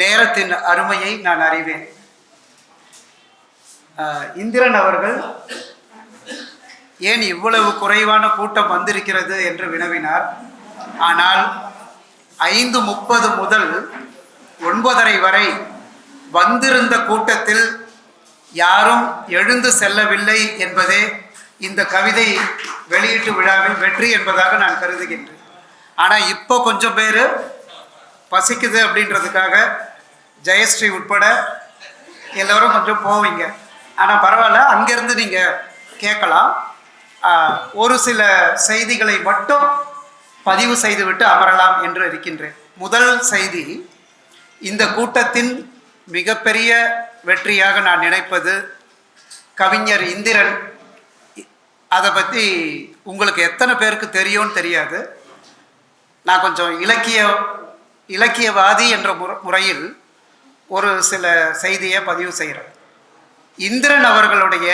நேரத்தின் அருமையை நான் அறிவேன். இந்திரன் அவர்கள் ஏன் இவ்வளவு குறைவான கூட்டம் வந்திருக்கிறது? என்று வினவினார். ஆனால் ஐந்து முப்பது முதல் ஒன்பதரை வரை வந்திருந்த கூட்டத்தில் யாரும் எழுந்து செல்லவில்லை என்பதே இந்த கவிதை வெளியீட்டு விழாவில் வெற்றி என்பதாக நான் கருதுகின்றேன். ஆனால் இப்போ கொஞ்சம் பேர் பசிக்குது அப்படின்றதுக்காக ஜெயஸ்ரீ உட்பட எல்லோரும் கொஞ்சம் போவீங்க. ஆனால் பரவாயில்ல அங்கேருந்து நீங்கள் கேட்கலாம். ஒரு சில செய்திகளை மட்டும் பதிவு செய்துவிட்டு அமரலாம் என்று இருக்கின்றேன். முதல் செய்தி இந்த கூட்டத்தின் மிகப்பெரிய வெற்றியாக நான் நினைப்பது கவிஞர் இந்திரன். அதை பற்றி உங்களுக்கு எத்தனை பேருக்கு தெரியும்னு தெரியாது. நான் கொஞ்சம் இலக்கிய இலக்கியவாதி என்ற முறையில் ஒரு சில செய்தியை பதிவு செய்கிறேன். இந்திரன் அவர்களுடைய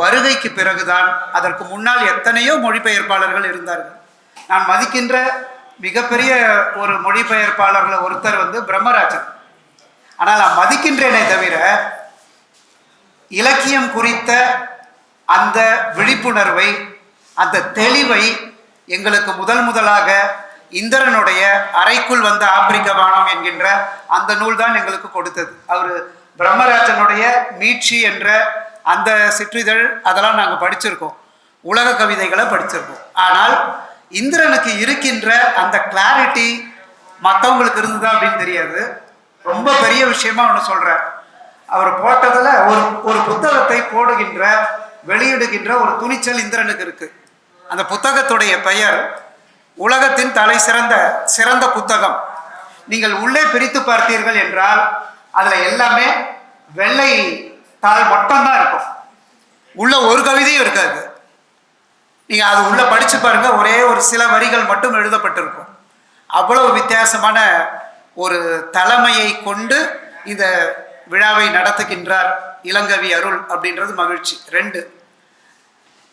வருகைக்கு பிறகுதான் அதற்கு முன்னால் எத்தனையோ மொழிபெயர்ப்பாளர்கள் இருந்தார்கள். நான் மதிக்கின்ற மிகப்பெரிய ஒரு மொழிபெயர்ப்பாளர்கள் ஒருத்தர் வந்து பிரம்மராஜன். ஆனால் நான் மதிக்கின்றேனே தவிர இலக்கியம் குறித்த அந்த விழிப்புணர்வை அந்த தெளிவை எங்களுக்கு முதல் முதலாக இந்திரனுடைய அறைக்குள் வந்த ஆப்பிரிக்க வானம் என்கின்ற அந்த நூல் தான் எங்களுக்கு கொடுத்தது. அவர் பிரம்மராஜனுடைய மீட்சி என்ற அந்த சிற்றிதழ் அதெல்லாம் நாங்கள் படிச்சிருக்கோம். உலக கவிதைகளை படிச்சிருக்கோம். ஆனால் இந்திரனுக்கு இருக்கின்ற அந்த கிளாரிட்டி மற்றவங்களுக்கு இருந்ததா அப்படின்னு தெரியாது. ரொம்ப பெரிய விஷயமா ஒன்று சொல்கிறேன் அவர் போட்டதில் ஒரு ஒரு புத்தகத்தை போடுகின்ற வெளியிடுகின்ற ஒரு துணிச்சல் இந்திரனுக்கு இருக்குது அந்த புத்தகத்துடைய பெயர் உலகத்தின் தலை சிறந்த சிறந்த புத்தகம். நீங்கள் உள்ளே பிரித்து பார்த்தீர்கள் என்றால் அதில் எல்லாமே வெள்ளை தாள் மட்டும்தான் இருக்கும். உள்ள ஒரு கவிதையும் இருக்காது. நீங்கள் அது உள்ள படித்து பாருங்கள் ஒரே ஒரு சில வரிகள் மட்டும் எழுதப்பட்டிருக்கும். அவ்வளவு வித்தியாசமான ஒரு தலைமையை கொண்டு இந்த விழாவை நடத்துகின்றார் இளங்கவி அருள் அப்படின்றது மகிழ்ச்சி. ரெண்டு.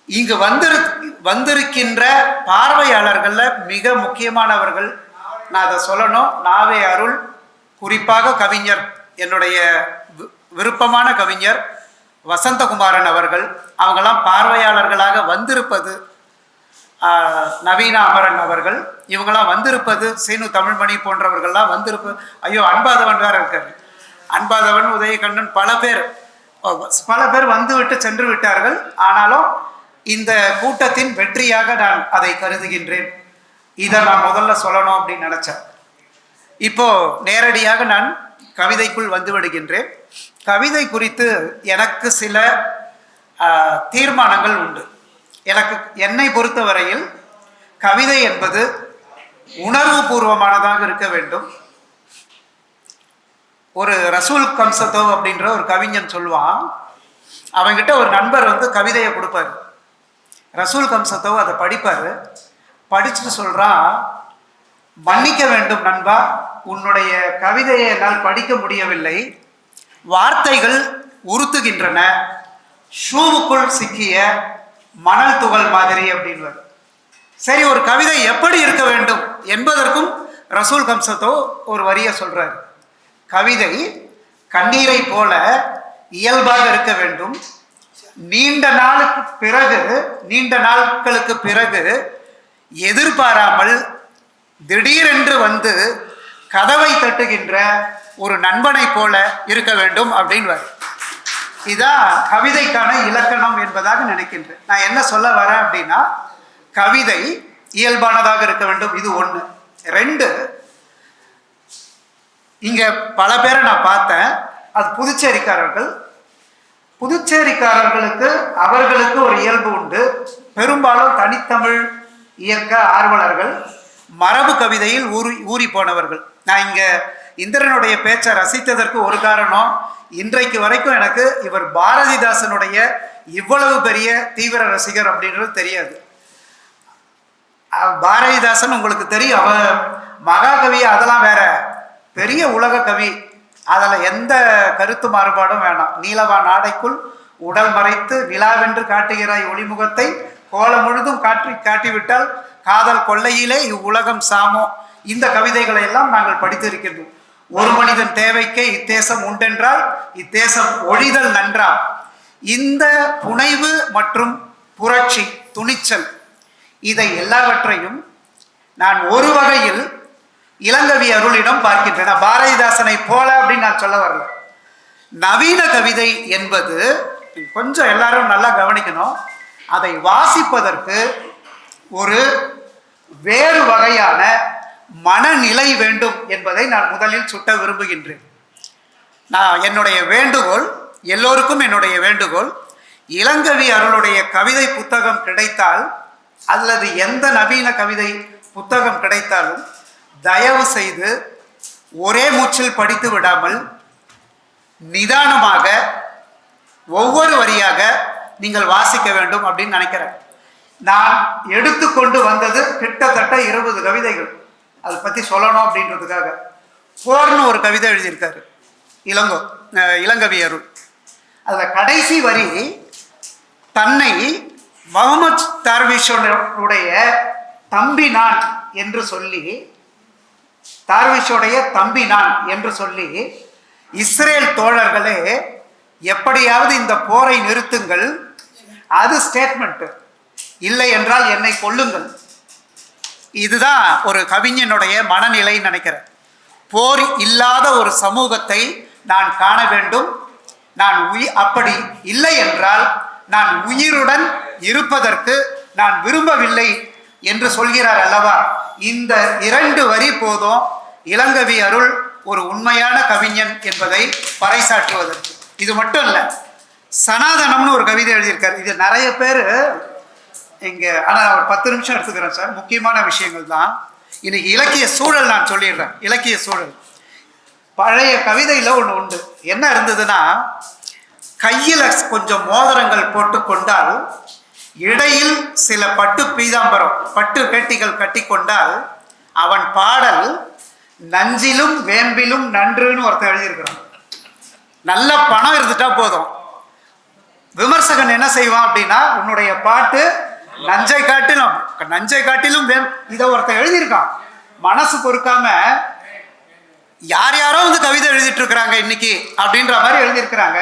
இங்கு வந்திரு வந்திருக்கின்ற பார்வையாளர்களில் மிக முக்கியமானவர்கள் நான் அதை சொல்லணும் நாவே அருள் குறிப்பாக கவிஞர் என்னுடைய வி- விருப்பமான கவிஞர் வசந்தகுமாரன் அவர்கள். அவங்கெல்லாம் பார்வையாளர்களாக வந்திருப்பது நவீன அமரன் அவர்கள். இவங்களாம் வந்திருப்பது சீனு தமிழ்மணி போன்றவர்கள்லாம் வந்திருப்பது ஐயோ அன்பாதவன் வேற இருக்காரு. அன்பாதவன் உதயகண்ணன் பல பேர் பல பேர் வந்துவிட்டு சென்று விட்டார்கள். ஆனாலும் இந்த கூட்டத்தின் வெற்றியாக நான் அதை கருதுகின்றேன். இதை நான் முதல்ல சொல்லணும் அப்படின்னு நினச்சேன். இப்போ நேரடியாக நான் கவிதைக்குள் வந்து விடுகின்றேன். கவிதை குறித்து எனக்கு சில தீர்மானங்கள் உண்டு. எனக்கு என்னை பொறுத்தவரையில் கவிதை என்பது உணர்வு பூர்வமானதாக இருக்க வேண்டும். ஒரு ரசூல் கம்சத்தோ அப்படின்ற ஒரு கவிஞன் சொல்லுவான். அவங்கிட்ட ஒரு நண்பர் வந்து கவிதையை கொடுப்பாரு. ரசூல் கம்சத்தோ அதை படிப்பார். படிச்சுட்டு சொல்கிறான் மன்னிக்க வேண்டும் நண்பா உன்னுடைய கவிதையை என்னால் படிக்க முடியவில்லை. வார்த்தைகள் உறுத்துகின்றன. ஷூவுக்குள் சிக்கிய மணல் துகள் மாதிரி அப்படின்வார் சரி ஒரு கவிதை எப்படி இருக்க வேண்டும் என்பதற்கும் ரசூல் கம்சத்தோ ஒரு வரியை சொல்கிறார் கவிதை கண்ணீரை போல இயல்பாக இருக்க வேண்டும். நீண்ட நாளுக்கு பிறகு நீண்ட நாட்களுக்கு பிறகு எதிர்பாராமல் திடீரென்று வந்து கதவை தட்டுகின்ற ஒரு நண்பனை போல இருக்க வேண்டும் அப்படின்னு இதான் கவிதைக்கான இலக்கணம் என்பதாக நினைக்கின்றேன். நான் என்ன சொல்ல வரேன் அப்படின்னா கவிதை இயல்பானதாக இருக்க வேண்டும். இது ஒன்று ரெண்டு இங்க பல பேரை நான் பார்த்தேன். அது புதுச்சேரிக்காரர்கள் புதுச்சேரிக்காரர்களுக்கு அவர்களுக்கு ஒரு இயல்பு உண்டு. பெரும்பாலும் தனித்தமிழ் இயக்க ஆர்வலர்கள் மரபு கவிதையில் ஊறி ஊறி போனவர்கள். நான் இங்கே இந்திரனுடைய பேச்சை ரசித்ததற்கு ஒரு காரணம் இன்றைக்கு வரைக்கும் எனக்கு இவர் பாரதிதாசனுடைய இவ்வளவு பெரிய தீவிர ரசிகர் அப்படின்றது தெரியாது. பாரதிதாசன் உங்களுக்கு தெரியும். அவ மகாகவி அதெல்லாம் வேற பெரிய உலக கவி. அதில் எந்த கருத்து மாறுபாடும் வேணாம். நீலவா நாடைக்குள் உடல் மறைத்து நிலாவென்று காட்டுகிறாய் ஒளிமுகத்தை கோலம் முழுதும் காட்டி காட்டிவிட்டால் காதல் கொள்ளையிலே இவ்வுலகம் சாமோ. இந்த கவிதைகளை எல்லாம் நாங்கள் படித்திருக்கின்றோம். ஒரு மனிதன் தேவைக்கே இத்தேசம் உண்டென்றால் இத்தேசம் ஒழிதல் நன்றா. இந்த புனைவு மற்றும் புரட்சி துணிச்சல் இதை எல்லாவற்றையும் நான் ஒரு வகையில் இளங்கவி அருளிடம் பார்க்கின்றேன். பாரதிதாசனை போல அப்படின்னு நான் சொல்ல வரல. நவீன கவிதை என்பது கொஞ்சம் எல்லாரும் நல்லா கவனிக்கணும். அதை வாசிப்பதற்கு ஒரு வேறு வகையான மனநிலை வேண்டும் என்பதை நான் முதலில் சுட்ட விரும்புகின்றேன். நான் என்னுடைய வேண்டுகோள் எல்லோருக்கும் என்னுடைய வேண்டுகோள் இளங்கவி அருளுடைய கவிதை புத்தகம் கிடைத்தால் அல்லது எந்த நவீன கவிதை புத்தகம் கிடைத்தாலும் தயவு செய்து ஒரே மூச்சில் படித்து விடாமல் நிதானமாக ஒவ்வொரு வரியாக நீங்கள் வாசிக்க வேண்டும் அப்படின்னு நினைக்கிறேன். நான் எடுத்துக்கொண்டு வந்தது கிட்டத்தட்ட இருபது கவிதைகள். அதை பற்றி சொல்லணும் அப்படின்றதுக்காக. போர்னு ஒரு கவிதை எழுதியிருக்காரு. இளங்கோ இளங்கவியரும் இளங்கவி அருள் அதில் கடைசி வரி தன்னை முகமது தர்விஷனுடைய தம்பி நான் என்று சொல்லி தார்விஷோடைய தம்பி நான் என்று சொல்லி இஸ்ரேல் தோழர்களே எப்படியாவது இந்த போரை நிறுத்துங்கள். அது ஸ்டேட்மெண்ட் இல்லை என்றால் என்னை கொல்லுங்கள். இதுதான் ஒரு கவிஞனுடைய மனநிலைன்னு நினைக்கிறேன். போர் இல்லாத ஒரு சமூகத்தை நான் காண வேண்டும். நான் உயி அப்படி இல்லை என்றால் நான் உயிருடன் இருப்பதற்கு நான் விரும்பவில்லை என்று சொல்கிறார் அல்லவா? இந்த இரண்டு வரி போதும். இளங்கவி அருள் ஒரு உண்மையான கவிஞன் என்பதை பறைசாற்றுவதற்கு. இது மட்டும் இல்லை சனாதனம்னு ஒரு கவிதை எழுதியிருக்காரு. இது நிறைய பேர் இங்கே ஆனால் ஒரு பத்து நிமிஷம் எடுத்துக்கிறேன் சார். முக்கியமான விஷயங்கள் தான். இன்னைக்கு இலக்கிய சூழல் நான் சொல்லிடுறேன். இலக்கிய சூழல். பழைய கவிதையில் ஒன்று உண்டு. என்ன இருந்ததுன்னா கையில் கொஞ்சம் மோதிரங்கள் போட்டுக்கொண்டால் இடையில் சில பட்டு பீதாம்பரம் பட்டு வேட்டிகள் கட்டிக்கொண்டால் அவன் பாடல் நஞ்சிலும் வேம்பிலும் நன்றுன்னு ஒருத்தன் எழுதியிருக்கிறான். நல்ல பணம் இருந்துட்டா போதும். விமர்சகன் என்ன செய்வான் அப்படின்னா உன்னுடைய பாட்டு நஞ்சை காட்டிலும் நஞ்சை காட்டிலும் வேம் இதை ஒருத்தர் எழுதியிருக்கான். மனசு பொறுக்காம யார் யாரோ வந்து கவிதை எழுதிட்டு இருக்கிறாங்க இன்னைக்கு அப்படின்ற மாதிரி எழுதியிருக்கிறாங்க.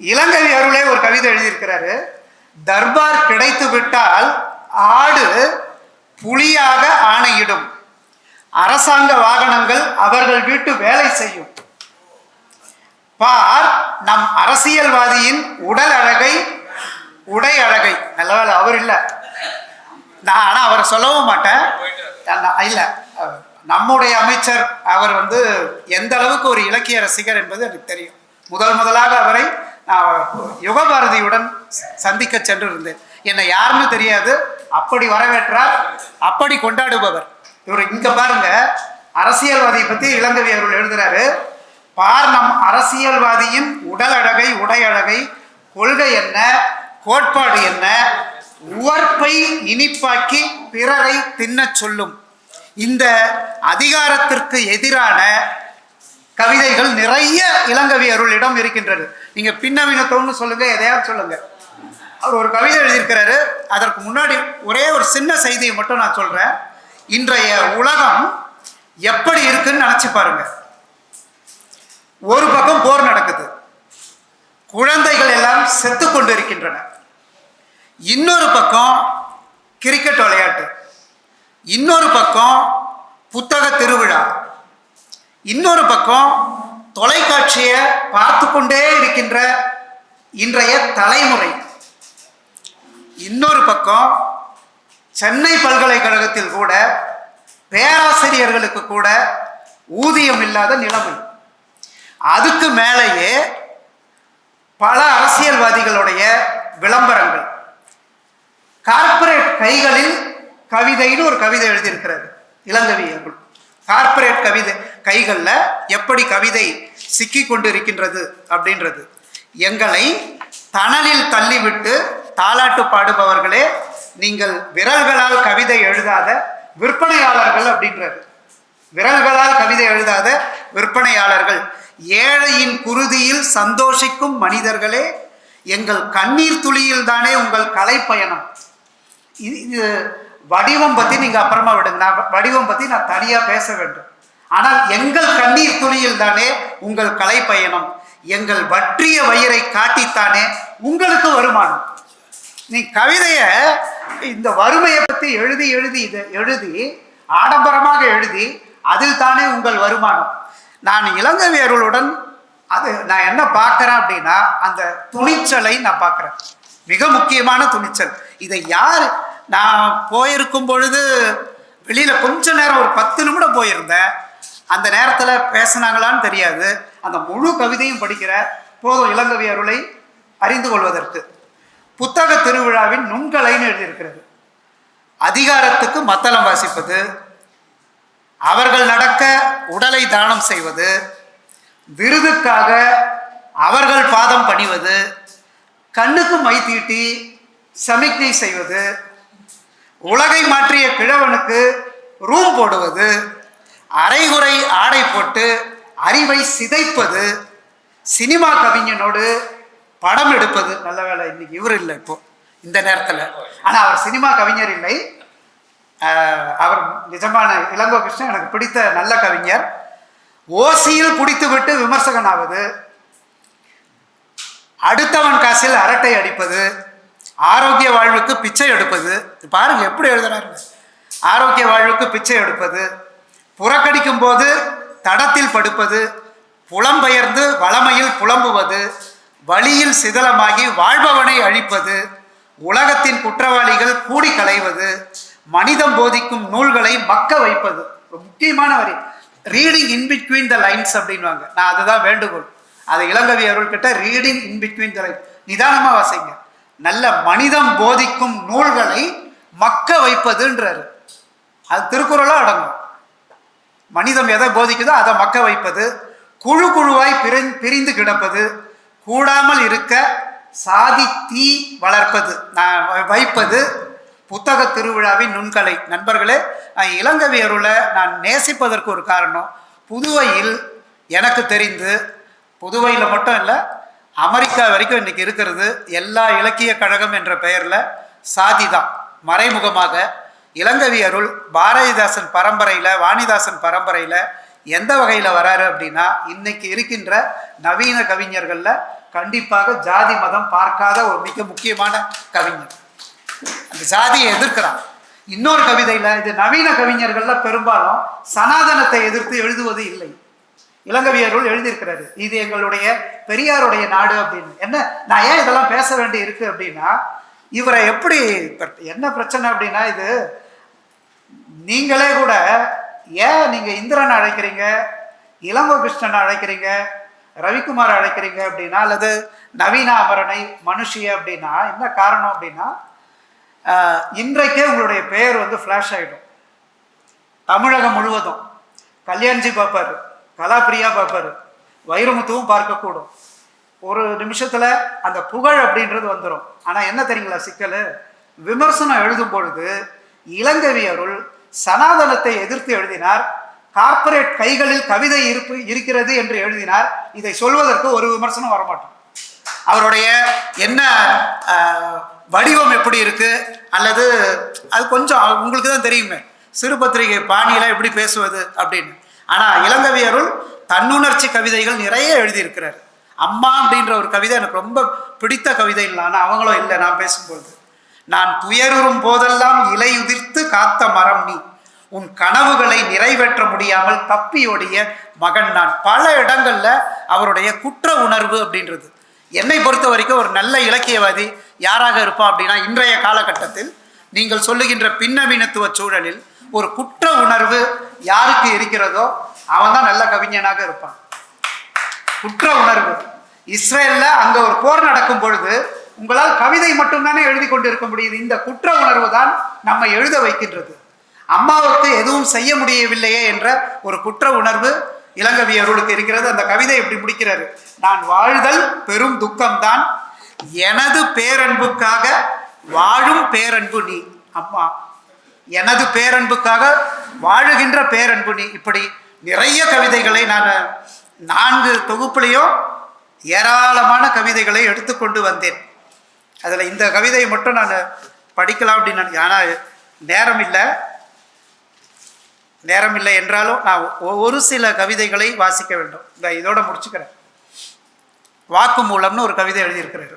இளங்கவி அருளே ஒரு கவிதை எழுதியிருக்கிறாரு. தர்பார் கிடைத்து விட்டால் ஆடு புலியாக ஆணையிடும். அரசாங்க வாகனங்கள் அவர்கள் வீட்டு வேலை செய்யும். பார் நம் அரசியல்வாதியின் உடல் அழகை உடை அழகை. நல்ல வேலை அவர் இல்லை. நான் ஆனால் அவரை சொல்லவும் மாட்டேன். நான் இல்லை. நம்முடைய அமைச்சர் அவர் வந்து எந்த அளவுக்கு ஒரு இலக்கிய ரசிகர் என்பது எனக்கு தெரியும். முதல் முதலாக அவரை நான் யுகபாரதியுடன் சந்திக்க சென்றிருந்தேன். என்னை யாருன்னு தெரியாது. அப்படி வரவேற்றார் அப்படி கொண்டாடுபவர். இவர் இங்க பாருங்க அரசியல்வாதியை பத்தி இளங்கவி அவர்கள் எழுதுறாரு. பார் நம் அரசியல்வாதியின் உடல் அழகை உடை அழகை கொள்கை என்ன கோட்பாடு என்ன உவர்ப்பை இனிப்பாக்கி பிறரை தின்னச் சொல்லும். இந்த அதிகாரத்திற்கு எதிரான கவிதைகள் நிறைய இளங்கவி அருளிடம் இருக்கின்றது. நீங்க பின்னவீனத்தோன்னு சொல்லுங்க எதையாவது சொல்லுங்க. அவர் ஒரு கவிதை எழுதியிருக்கிறாரு. அதற்கு முன்னாடி ஒரே ஒரு சின்ன செய்தியை மட்டும் நான் சொல்றேன். இன்றைய உலகம் எப்படி இருக்குன்னு நினச்சி பாருங்க. ஒரு பக்கம் போர் நடக்குது. குழந்தைகள் எல்லாம் செத்து கொண்டு இருக்கின்றன இன்னொரு பக்கம் கிரிக்கெட் விளையாட்டு. இன்னொரு பக்கம் புத்தக திருவிழா. இன்னொரு பக்கம் தொலைக்காட்சியை பார்த்து கொண்டே இருக்கின்ற இன்றைய தலைமுறை. இன்னொரு பக்கம் சென்னை பல்கலைக்கழகத்தில் கூட பேராசிரியர்களுக்கு கூட ஊதியம் இல்லாத நிலைமை. அதுக்கு மேலேயே பல அரசியல்வாதிகளுடைய விளம்பரங்கள். கார்ப்பரேட் கைகளில் கவிதைன்னு ஒரு கவிதை எழுதியிருக்கிறது இளங்கவியர்கள் கார்ப்பரேட் கவிதை கைகளில் எப்படி கவிதை சிக்கி கொண்டு இருக்கின்றது அப்படின்றது. எங்களை தணலில் தள்ளிவிட்டு தாலாட்டு பாடுபவர்களே நீங்கள் விரல்களால் கவிதை எழுதாத விற்பனையாளர்கள் அப்படின்றது. விரல்களால் கவிதை எழுதாத விற்பனையாளர்கள். ஏழையின் குருதியில் சந்தோஷிக்கும் மனிதர்களே எங்கள் கண்ணீர் துளியில் தானே உங்கள் கலைப்பயணம். இது இது வடிவம் பற்றி நீங்கள் அப்புறமா விடுங்க. நான் வடிவம் பற்றி நான் தனியாக பேச வேண்டும். ஆனால் எங்கள் கண்ணீர் துளியில் தானே உங்கள் கலை பயணம். எங்கள் வற்றிய வயிறை காட்டித்தானே உங்களுக்கு வருமானம். நீ கவிதைய இந்த வறுமையை பற்றி எழுதி எழுதி இதை எழுதி ஆடம்பரமாக எழுதி அதில் தானே உங்கள் வருமானம். நான் இளங்கவியர்களுடன் அது நான் என்ன பார்க்குறேன் அப்படின்னா அந்த துணிச்சலை நான் பார்க்குறேன். மிக முக்கியமான துணிச்சல். இதை யார் நான் போயிருக்கும் பொழுது வெளியில் கொஞ்ச நேரம் ஒரு பத்து நிமிடம் போயிருந்தேன். அந்த நேரத்தில் பேசுனாங்களான்னு தெரியாது. அந்த முழு கவிதையும் படிக்கிற போதும் இளங்கவி அருளை அறிந்து கொள்வதற்கு. புத்தக திருவிழாவின் நுண்கலைன்னு எழுதியிருக்கிறது. அதிகாரத்துக்கு மத்தளம் வாசிப்பது அவர்கள் நடக்க உடலை தானம் செய்வது விருதுக்காக அவர்கள் பாதம் பணிவது கண்ணுக்கு மை தீட்டி சமிக்ஞை செய்வது உலகை மாற்றிய கிழவனுக்கு ரூம் போடுவது அரைகுறை ஆடை போட்டு அறிவை சிதைப்பது சினிமா கவிஞனோடு படம் எடுப்பது நல்ல வேலை இன்னைக்கு இவர் இல்லை இப்போ இந்த நேரத்தில். ஆனால் அவர் சினிமா கவிஞர் இல்லை. அவர் நிஜமான இளங்கோ கிருஷ்ணன் எனக்கு பிடித்த நல்ல கவிஞர். ஓசியில் குடித்துவிட்டு விமர்சகன் ஆவது அடுத்தவன் காசில் அரட்டை அடிப்பது ஆரோக்கிய வாழ்வுக்கு பிச்சை எடுப்பது. பாருங்க எப்படி எழுதுறாரு ஆரோக்கிய வாழ்வுக்கு பிச்சை எடுப்பது. புறக்கடிக்கும் போது தடத்தில் படுப்பது புலம்பெயர்ந்து வளமையில் புலம்புவது வழியில் சிதலமாகி வாழ்பவனை அழிப்பது உலகத்தின் குற்றவாளிகள் கூடி களைவது மனிதம் போதிக்கும் நூல்களை மக்க வைப்பது. ஒரு முக்கியமான வரி. Reading in between the lines அப்படின்வாங்க நான் அதுதான் வேண்டுகோள். அதை Ilangavi அவர்கள்கிட்ட reading in between the line நிதானமாக வாசிங்க. நல்ல மனிதம் போதிக்கும் நூல்களை மக்க வைப்பதுன்றாரு. அது திருக்குறளாக அடங்கும். மனிதம் எதை போதிக்குதோ அதை மக்க வைப்பது குழு குழுவாய் பிரிந் பிரிந்து கிடப்பது கூடாமல் இருக்க சாதி தீ வளர்ப்பது நான் வ- வைப்பது புத்தக திருவிழாவின் நுண்கலை. நண்பர்களே இளங்கவியருளை நான் நேசிப்பதற்கு ஒரு காரணம். புதுவையில் எனக்கு தெரிந்து புதுவையில் மட்டும் இல்லை அமெரிக்கா வரைக்கும் இன்னைக்கு இருக்கிறது எல்லா இலக்கிய கழகம் என்ற பெயரில் சாதி தான் மறைமுகமாக இளங்கவி அருள் பாரதிதாசன் பரம்பரையில் வாணிதாசன் பரம்பரையில் எந்த வகையில் வராரு அப்படின்னா இன்னைக்கு இருக்கின்ற நவீன கவிஞர்களில் கண்டிப்பாக ஜாதி மதம் பார்க்காத ஒரு மிக முக்கியமான கவிஞர். அந்த ஜாதியை எதிர்க்கிறான் இன்னொரு கவிதையில் இது நவீன கவிஞர்களில் பெரும்பாலும் சனாதனத்தை எதிர்த்து எழுதுவது இல்லை. இளங்கவியருள் எழுதியிருக்கிறாரு இது எங்களுடைய பெரியாருடைய நாடு அப்படின்னு. என்ன நான் ஏன் இதெல்லாம் பேச வேண்டி இருக்கு அப்படின்னா இவரை எப்படி என்ன பிரச்சனை அப்படின்னா இது நீங்களே கூட ஏன் நீங்க இந்திரன் அழைக்கிறீங்க? இளங்கோ கிருஷ்ணன் அழைக்கிறீங்க? ரவிக்குமார் அழைக்கிறீங்க அப்படின்னா அல்லது நவீன அமரனை மனுஷிய அப்படின்னா என்ன காரணம் அப்படின்னா இன்றைக்கே உங்களுடைய பெயர் வந்து ஃப்ளாஷ் ஆகிடும் தமிழகம் முழுவதும். கல்யாண்ஜி பார்ப்பாரு கலாப்பிரியா பார்ப்பாரு வைரமுத்துவும் பார்க்கக்கூடும். ஒரு நிமிஷத்தில் அந்த புகழ் அப்படின்றது வந்துடும் ஆனால் என்ன தெரியுங்களா சிக்கல்? விமர்சனம் எழுதும் பொழுது இளங்கவி அருள் சனாதனத்தை எதிர்த்து எழுதினார். கார்ப்பரேட் கைகளில் கவிதை இருப்பு இருக்கிறது என்று எழுதினார். இதை சொல்வதற்கு ஒரு விமர்சனம் வரமாட்டோம். அவருடைய என்ன வடிவம் எப்படி இருக்கு? அல்லது அது கொஞ்சம் உங்களுக்கு தான் தெரியுமே. சிறு பத்திரிகை எப்படி பேசுவது அப்படின்னு. ஆனால் இளங்கவி அருள் தன்னுணர்ச்சி கவிதைகள் நிறைய எழுதியிருக்கிறார். அம்மா அப்படின்ற ஒரு கவிதை எனக்கு ரொம்ப பிடித்த கவிதை இல்லை ஆனால் அவங்களும் இல்லை நான் பேசும்போது. நான் துயருறும் போதெல்லாம் இலையுதிர்த்து காத்த மரம் நீ. உன் கனவுகளை நிறைவேற்ற முடியாமல் தப்பியோடைய மகன் நான். பல இடங்கள்ல அவருடைய குற்ற உணர்வு அப்படின்றது. என்னை பொறுத்த வரைக்கும் ஒரு நல்ல இலக்கியவாதி யாராக இருப்பான் அப்படின்னா இன்றைய காலகட்டத்தில் நீங்கள் சொல்லுகின்ற பின்னவீனத்துவ சூழலில் ஒரு குற்ற உணர்வு யாருக்கு இருக்கிறதோ அவன் தான் நல்ல கவிஞனாக இருப்பான். குற்ற உணர்வு. இஸ்ரேலில் அங்கே ஒரு போர் நடக்கும் பொழுது உங்களால் கவிதை மட்டும்தானே எழுதி கொண்டிருக்க முடியுது. இந்த குற்ற உணர்வு தான் நம்மை எழுத வைக்கின்றது. அம்மாவுக்கு எதுவும் செய்ய முடியவில்லையே என்ற ஒரு குற்ற உணர்வு இளங்கவி அருளுக்கு இருக்கிறது. அந்த கவிதை எப்படி முடிக்கிறாரு. நான் வாழ்தல் பெரும் துக்கம்தான். எனது பேரன்புக்காக வாழும் பேரன்பு நீ. அம்மா எனது பேரன்புக்காக வாழுகின்ற பேரன்பு நீ. இப்படி நிறைய கவிதைகளை நான் நான்கு தொகுப்புலையும் ஏராளமான கவிதைகளை எடுத்துக்கொண்டு வந்தேன். அதில் இந்த கவிதையை மட்டும் நான் படிக்கலாம் அப்படின்னு நினைக்கிறேன். ஆனால் நேரம் இல்லை நேரம் இல்லை என்றாலும் நான் ஒ- ஒரு சில கவிதைகளை வாசிக்க வேண்டும். இந்த இதோட முடிச்சுக்கிறேன். வாக்கு மூலம்னு ஒரு கவிதை எழுதியிருக்கிறாரு.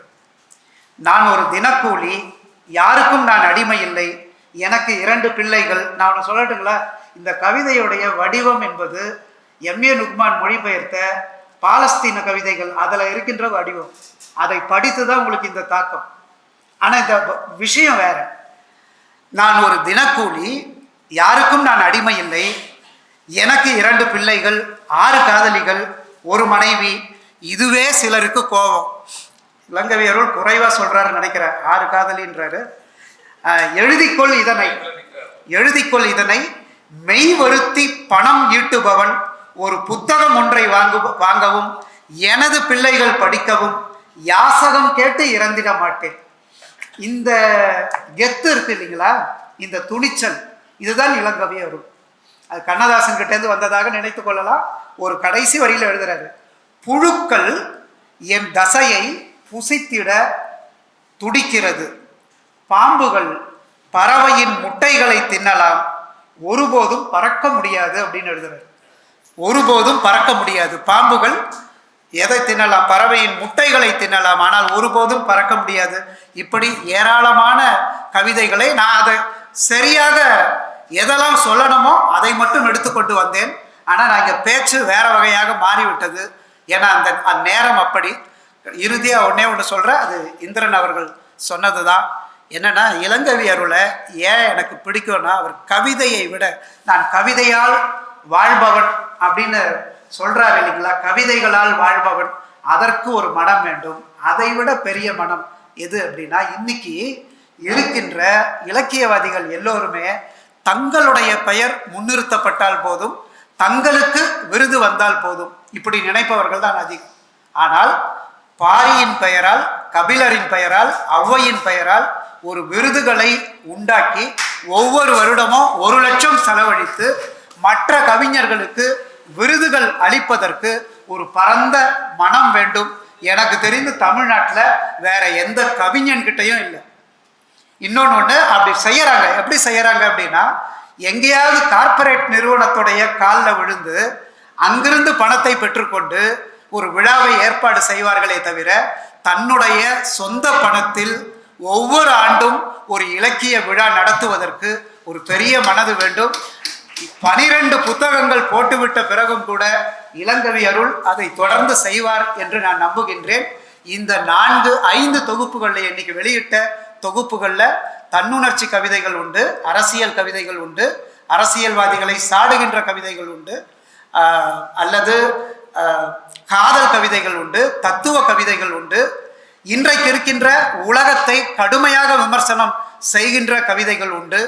நான் ஒரு தினக்கூலி யாருக்கும் நான் அடிமை இல்லை எனக்கு இரண்டு பிள்ளைகள். நான் ஒன்று சொல்லட்டுங்களா? இந்த கவிதையுடைய வடிவம் என்பது எம்ஏ நுக்மான் மொழிபெயர்த்த பாலஸ்தீன கவிதைகள் அதில் இருக்கின்ற வடிவம். அதை படித்து தான் உங்களுக்கு இந்த தாக்கம். ஆனால் இந்த வ- விஷயம் வேற. நான் ஒரு தினக்கூலி யாருக்கும் நான் அடிமை இல்லை. எனக்கு இரண்டு பிள்ளைகள் ஆறு காதலிகள் ஒரு மனைவி இதுவே சிலருக்கு கோபம். இளங்கவியருள் குறைவாக சொல்கிறாரு நினைக்கிறேன். ஆறு காதலின்றாரு. எழுதிக்கொள் இதனை. எழுதிக்கொள் இதனை. மெய் வருத்தி பணம் ஈட்டுபவன். ஒரு புத்தகம் ஒன்றை வாங்கு வாங்கவும் எனது பிள்ளைகள் படிக்கவும் யாசகம் கேட்டு இறந்திட மாட்டேன். இந்த கெத்து இருக்கு இல்லைங்களா? இந்த துணிச்சல் இதுதான் இளங்கவே வரும் அது கண்ணதாசன் கிட்டேருந்து வந்ததாக நினைத்து கொள்ளலாம். ஒரு கடைசி வரியில் எழுதுறாரு புழுக்கள் என் தசையை புசித்திட துடிக்கிறது. பாம்புகள் பறவையின் முட்டைகளை தின்னலாம். ஒருபோதும் பறக்க முடியாது அப்படின்னு எழுதுறாரு. ஒருபோதும் பறக்க முடியாது. பாம்புகள் எதை தின்னலாம்? பறவையின் முட்டைகளை தின்னலாம். ஆனால் ஒருபோதும் பறக்க முடியாது. இப்படி ஏராளமான கவிதைகளை நான் அதை சரியாக எதெல்லாம் சொல்லணுமோ அதை மட்டும் எடுத்துக்கொண்டு வந்தேன். ஆனால் நான் இங்கே பேச்சு வேற வகையாக மாறிவிட்டது. ஏன்னா அந்த அந்நேரம் அப்படி. இறுதியாக ஒன்றே ஒன்று சொல்கிறேன் அது இந்திரன் அவர்கள் சொன்னது தான் என்னன்னா இளங்கவி அருளை ஏன் எனக்கு பிடிக்கும்னா அவர் கவிதையை விட நான் கவிதையால் வாழ்பவன் அப்படின்னு சொல்றார் இல்லைங்களா? கவிதைகளால் வாழ்பவன். அதற்கு ஒரு மனம் வேண்டும். அதை விட பெரிய மனம் எது அப்படின்னா இன்னைக்கு இருக்கின்ற இலக்கியவாதிகள் எல்லோருமே தங்களுடைய பெயர் முன்னிறுத்தப்பட்டால் போதும் தங்களுக்கு விருது வந்தால் போதும். இப்படி நினைப்பவர்கள் தான் அதிகம். ஆனால் பாரியின் பெயரால் கபிலரின் பெயரால் ஔவையின் பெயரால் ஒரு விருதுகளை உண்டாக்கி ஒவ்வொரு வருடமும் ஒரு லட்சம் செலவழித்து மற்ற கவிஞர்களுக்கு விருதுகள் அளிப்பதற்கு ஒரு பரந்த மனம் வேண்டும். எனக்கு தெரிந்து தமிழ்நாட்டில் வேற எந்த கவிஞன்கிட்டையும் இல்லை. இன்னொன்று ஒன்று அப்படி செய்கிறாங்க எப்படி செய்கிறாங்க அப்படின்னா எங்கேயாவது கார்ப்பரேட் நிறுவனத்துடைய காலில் விழுந்து அங்கிருந்து பணத்தை பெற்றுக்கொண்டு ஒரு விழாவை ஏற்பாடு செய்வார்களே தவிர தன்னுடைய சொந்த பணத்தில் ஒவ்வொரு ஆண்டும் ஒரு இலக்கிய விழா நடத்துவதற்கு ஒரு பெரிய மனது வேண்டும். பனிரெண்டு புத்தகங்கள் போட்டுவிட்ட பிறகும் கூட இளங்கவி அருள் அதை தொடர்ந்து செய்வார் என்று நான் நம்புகின்றேன். இந்த நான்கு ஐந்து தொகுப்புகளில் இன்னைக்கு வெளியிட்ட தொகுப்புகளில் தன்னுணர்ச்சி கவிதைகள் உண்டு அரசியல் கவிதைகள் உண்டு அரசியல்வாதிகளை சாடுகின்ற கவிதைகள் உண்டு அல்லது காதல் கவிதைகள் உண்டு தத்துவ கவிதைகள் உண்டு இன்றைக்கு இருக்கின்ற உலகத்தை கடுமையாக விமர்சனம் செய்கின்ற கவிதைகள் உண்டு.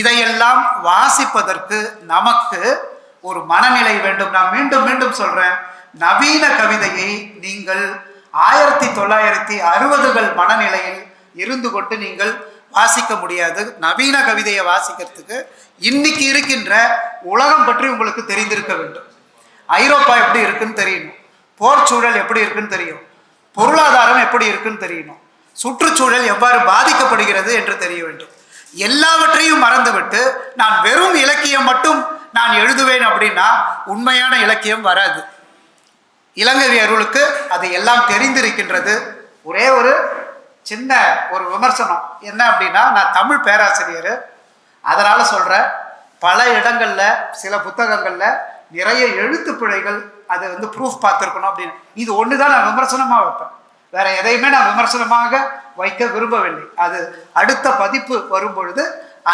இதையெல்லாம் வாசிப்பதற்கு நமக்கு ஒரு மனநிலை வேண்டும். நான் மீண்டும் மீண்டும் சொல்றேன் நவீன கவிதையை நீங்கள் ஆயிரத்தி தொள்ளாயிரத்தி அறுபதுகள் மனநிலையில் இருந்து கொண்டு நீங்கள் வாசிக்க முடியாது. நவீன கவிதையை வாசிக்கிறதுக்கு இன்னைக்கு இருக்கின்ற உலகம் பற்றி உங்களுக்கு தெரிந்திருக்க வேண்டும். ஐரோப்பா எப்படி இருக்குன்னு தெரியணும். போர் சூழல் எப்படி இருக்குன்னு தெரியும். பொருளாதாரம் எப்படி இருக்குன்னு தெரியணும். சுற்றுச்சூழல் எவ்வாறு பாதிக்கப்படுகிறது என்று தெரிய வேண்டும். எல்லாவற்றையும் மறந்துவிட்டு நான் வெறும் இலக்கியம் மட்டும் நான் எழுதுவேன் அப்படின்னா உண்மையான இலக்கியம் வராது. இலங்கை அருளுக்கு அது எல்லாம் தெரிந்திருக்கின்றது. ஒரே ஒரு சின்ன ஒரு விமர்சனம். என்ன அப்படின்னா நான் தமிழ் பேராசிரியர். அதனால் சொல்கிறேன் பல இடங்களில் சில புத்தகங்களில் நிறைய எழுத்து பிழைகள் அதை வந்து ப்ரூஃப் பார்த்துருக்கணும் அப்படின்னு. இது ஒன்று தான் நான் விமர்சனமாக வைப்பேன். வேற எதையுமே நான் விமர்சனமாக வைக்க விரும்பவில்லை. அது அடுத்த பதிப்பு வரும் பொழுது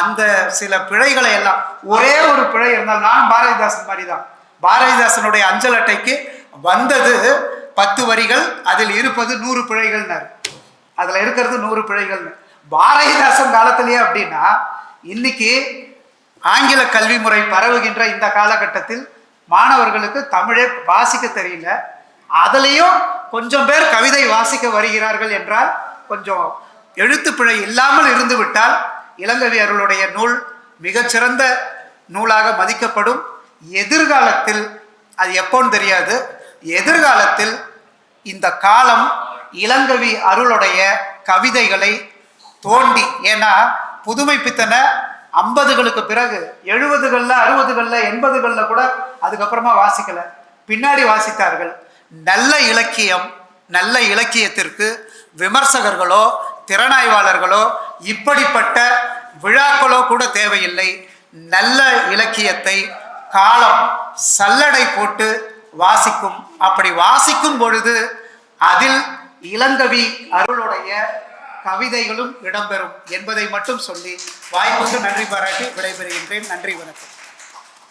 அந்த சில பிழைகளை எல்லாம் ஒரே ஒரு பிழை இருந்தால் நான் பாரதிதாசன் மாதிரி தான் பாரதிதாசனுடைய அஞ்சல் அட்டைக்கு வந்தது பத்து வரிகள் அதில் இருப்பது நூறு பிழைகள்னாரு. அதில் இருக்கிறது நூறு பிழைகள்னு. பாரதிதாசன் காலத்திலேயே அப்படின்னா இன்னைக்கு ஆங்கில கல்வி முறை பரவுகின்ற இந்த காலகட்டத்தில் மாணவர்களுக்கு தமிழே வாசிக்க தெரியல. அதுலேயும் கொஞ்சம் பேர் கவிதை வாசிக்க வருகிறார்கள் என்றால் கொஞ்சம் எழுத்துப்பிழை இல்லாமல் இருந்துவிட்டால் இளங்கவி அருளுடைய நூல் மிகச்சிறந்த நூலாக மதிக்கப்படும். எதிர்காலத்தில் அது எப்போன்னு தெரியாது. எதிர்காலத்தில் இந்த காலம் இளங்கவி அருளுடைய கவிதைகளை தோண்டி ஏன்னா புதுமை பித்தனை ஐம்பதுகளுக்கு பிறகு எழுபதுகளில் அறுபதுகளில் எண்பதுகளில் கூட அதுக்கப்புறமா வாசிக்கலை. பின்னாடி வாசித்தார்கள். நல்ல இலக்கியம் நல்ல இலக்கியத்திற்கு விமர்சகர்களோ திறனாய்வாளர்களோ இப்படிப்பட்ட விழாக்களோ கூட தேவையில்லை. நல்ல இலக்கியத்தை காலம் சல்லடை போட்டு வாசிக்கும். அப்படி வாசிக்கும் பொழுது அதில் இளங்கவி அருளுடைய கவிதைகளும் இடம்பெறும் என்பதை மட்டும் சொல்லி வாய்ப்புக்கு நன்றி பாராட்டி விடைபெறுகின்றேன். நன்றி வணக்கம்.